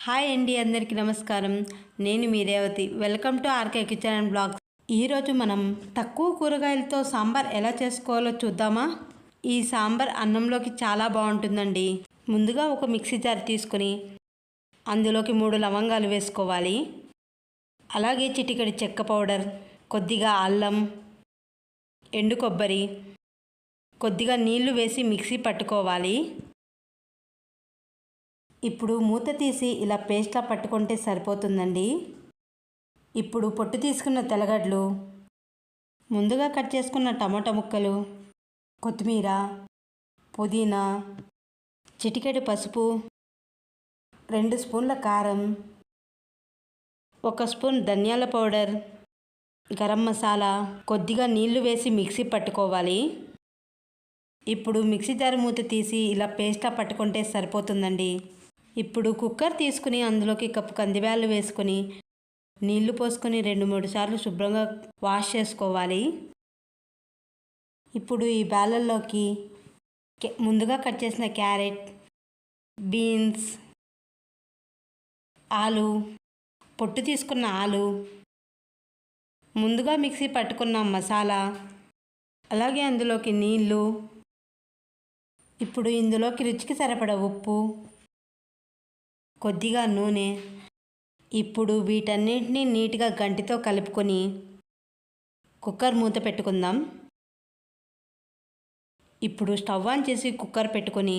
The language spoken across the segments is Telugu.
హాయ్ అండి అందరికీ నమస్కారం. నేను మీ Revathi. Welcome to R K kitchen and blogs. ఈరోజు మనం తక్కువ కూరగాయలతో సాంబార్ ఎలా చేసుకోవాలో చూద్దామా? ఈ సాంబార్ అన్నంలోకి చాలా బాగుంటుందండి. ముందుగా ఒక మిక్సీ జార్ తీసుకుని అందులోకి మూడు లవంగాలు వేసుకోవాలి. అలాగే చిటికెడు చెక్క పౌడర్ కొద్దిగా అల్లం ఎండు కొబ్బరి కొద్దిగా నీళ్ళు వేసి మిక్సీ పట్టుకోవాలి. ఇప్పుడు మూత తీసి ఇలా పేస్ట్లా పట్టుకుంటే సరిపోతుందండి. ఇప్పుడు పొట్టు తీసుకున్న తెల్లగడ్డలు ముందుగా కట్ చేసుకున్న టమాటా ముక్కలు కొత్తిమీర పుదీనా చిటికెడు పసుపు రెండు స్పూన్ల కారం ఒక స్పూన్ ధనియాల పౌడర్ గరం మసాలా కొద్దిగా నీళ్ళు వేసి మిక్సీ పట్టుకోవాలి. ఇప్పుడు మిక్సీ జార్ మూత తీసి ఇలా పేస్ట్లా పట్టుకుంటే సరిపోతుందండి. ఇప్పుడు కుక్కర్ తీసుకుని అందులోకి కప్పు కందిబ్యాలు వేసుకొని నీళ్ళు పోసుకొని రెండు మూడు సార్లు శుభ్రంగా వాష్ చేసుకోవాలి. ఇప్పుడు ఈ బ్యాలల్లోకి ముందుగా కట్ చేసిన క్యారెట్ బీన్స్ ఆలు పొట్టు తీసుకున్న ఆలు ముందుగా మిక్సీ పట్టుకున్న మసాలా అలాగే అందులోకి నీళ్ళు ఇప్పుడు ఇందులోకి రుచికి సరిపడ ఉప్పు కొద్దిగా నూనె ఇప్పుడు వీటన్నింటినీ నీట్గా గంటితో కలుపుకొని కుక్కర్ మూత పెట్టుకుందాం. ఇప్పుడు స్టవ్ ఆన్ చేసి కుక్కర్ పెట్టుకొని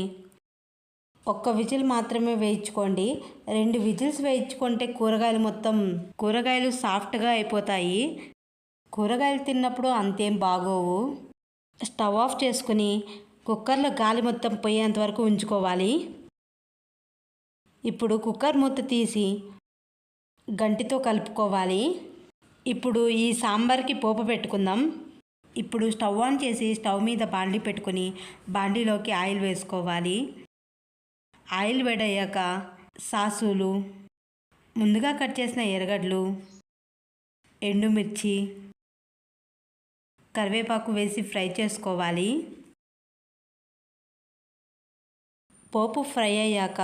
ఒక్క విజిల్ మాత్రమే వేయించుకోండి. రెండు విజిల్స్ వేయించుకుంటే కూరగాయలు మొత్తం కూరగాయలు సాఫ్ట్గా అయిపోతాయి. కూరగాయలు తిన్నప్పుడు అంతేం బాగోవు. స్టవ్ ఆఫ్ చేసుకుని కుక్కర్లో గాలి మొత్తం పోయేంత వరకు ఉంచుకోవాలి. ఇప్పుడు కుక్కర్ మూత తీసి గంటితో కలుపుకోవాలి. ఇప్పుడు ఈ సాంబార్కి పోపు పెట్టుకుందాం. ఇప్పుడు స్టవ్ ఆన్ చేసి స్టవ్ మీద బాండీ పెట్టుకుని బాండీలోకి ఆయిల్ వేసుకోవాలి. ఆయిల్ వేడయ్యాక సాసులు ముందుగా కట్ చేసిన ఎర్రగడ్డలు ఎండుమిర్చి కరివేపాకు వేసి ఫ్రై చేసుకోవాలి. పోపు ఫ్రై అయ్యాక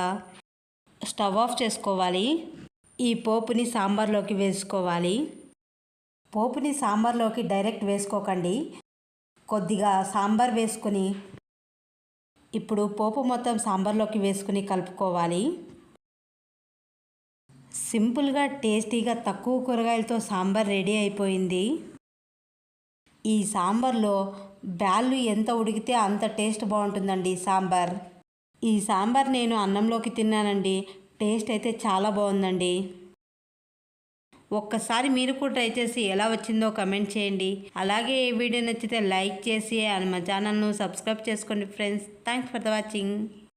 స్టవ్ ఆఫ్ చేసుకోవాలి. ఈ పోపుని సాంబార్లోకి వేసుకోవాలి. పోపుని సాంబార్లోకి డైరెక్ట్ వేసుకోకండి. కొద్దిగా సాంబార్ వేసుకొని ఇప్పుడు పోపు మొత్తం సాంబార్లోకి వేసుకుని కలుపుకోవాలి. సింపుల్గా టేస్టీగా తక్కువ కూరగాయలతో సాంబార్ రెడీ అయిపోయింది. ఈ సాంబార్లో బ్యాళ్ళు ఎంత ఉడికితే అంత టేస్ట్ బాగుంటుందండి సాంబార్. ఈ సాంబార్ నేను అన్నంలోకి తిన్నానండి. టేస్ట్ అయితే చాలా బాగుందండి. ఒక్కసారి మీరు కూడా ట్రై చేసి ఎలా వచ్చిందో కమెంట్ చేయండి. అలాగే ఈ వీడియో నచ్చితే లైక్ చేసి మా ఛానల్ను సబ్స్క్రైబ్ చేసుకోండి friends. Thanks for the watching.